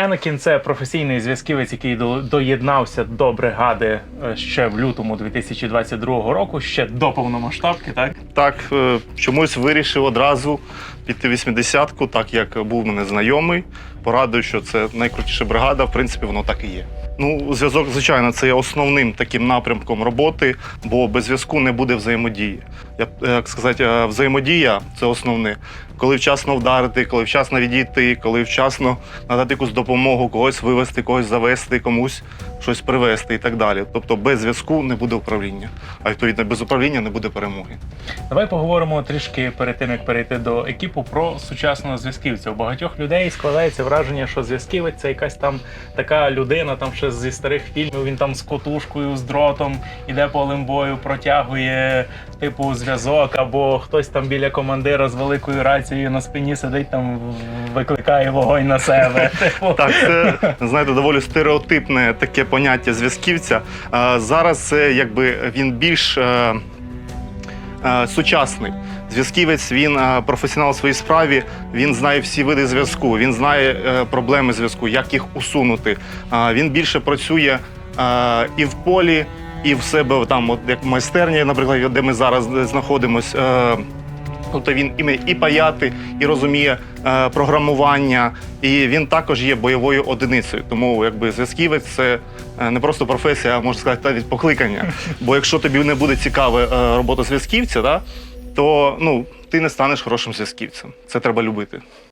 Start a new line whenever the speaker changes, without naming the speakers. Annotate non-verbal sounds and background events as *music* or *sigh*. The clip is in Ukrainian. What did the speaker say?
Енокін це професійний зв'язківець, який до- доєднався до бригади е, ще в лютому 2022 року, ще до повномасштабки, так?
Так, е, чомусь вирішив одразу піти 80-ку, так як був мене знайомий. Порадую, що це найкрутіша бригада. В принципі, воно так і є. Ну, зв'язок, звичайно, це є основним таким напрямком роботи, бо без зв'язку не буде взаємодії. Я е, як сказати, взаємодія це основне. Коли вчасно вдарити, коли вчасно відійти, коли вчасно надати якусь допомогу, когось вивести, когось завести, комусь щось привезти і так далі. Тобто без зв'язку не буде управління, а відповідно без управління не буде перемоги.
Давай поговоримо трішки перед тим, як перейти до екіпу про сучасного зв'язківця. У багатьох людей складається враження, що зв'язківець це якась там така людина, там ще зі старих фільмів. Він там з котушкою, з дротом іде полем бою, протягує типу зв'язок, або хтось там біля командира з великою рацією на спині сидить, там викликає вогонь на себе. *laughs*
Так, це знаєте, доволі стереотипне таке поняття зв'язківця. Зараз якби він більш е, е, сучасний. Зв'язківець він е, професіонал у своїй справі. Він знає всі види зв'язку. Він знає проблеми зв'язку, як їх усунути. Він більше працює і в полі, і в себе там, от як в майстерні, наприклад, де ми зараз знаходимося. Тобто він і, і паяти, і розуміє е, програмування, і він також є бойовою одиницею. Тому якби зв'язківець це е, не просто професія, а можна сказати, навіть покликання. Бо якщо тобі не буде цікава е, робота зв'язківця, да, то ну, ти не станеш хорошим зв'язківцем. Це треба любити.